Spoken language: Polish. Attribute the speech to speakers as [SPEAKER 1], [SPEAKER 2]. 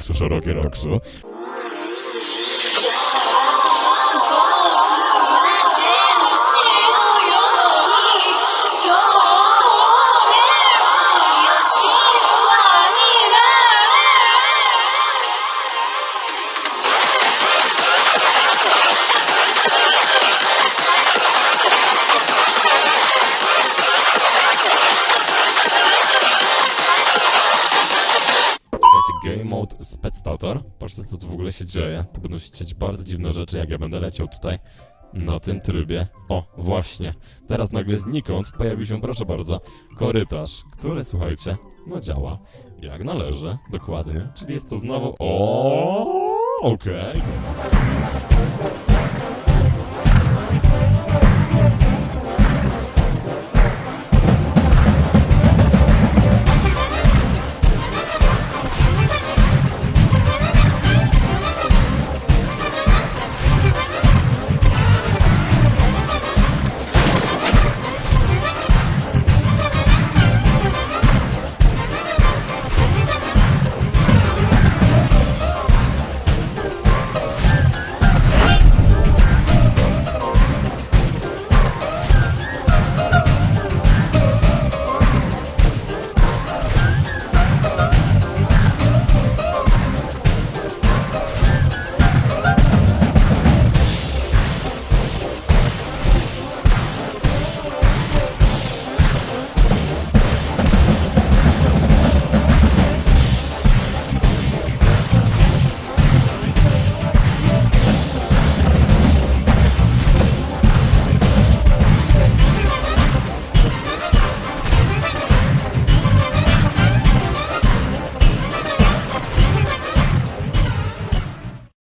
[SPEAKER 1] laksa, szerokie laksa. Game Mode Spectator. Patrzcie, co tu w ogóle się dzieje. Tu będą się dziać bardzo dziwne rzeczy, jak ja będę leciał tutaj na tym trybie. O, właśnie. Teraz nagle znikąd pojawił się, proszę bardzo, korytarz, który, słuchajcie, no działa jak należy, dokładnie. Czyli jest to znowu... O, okej.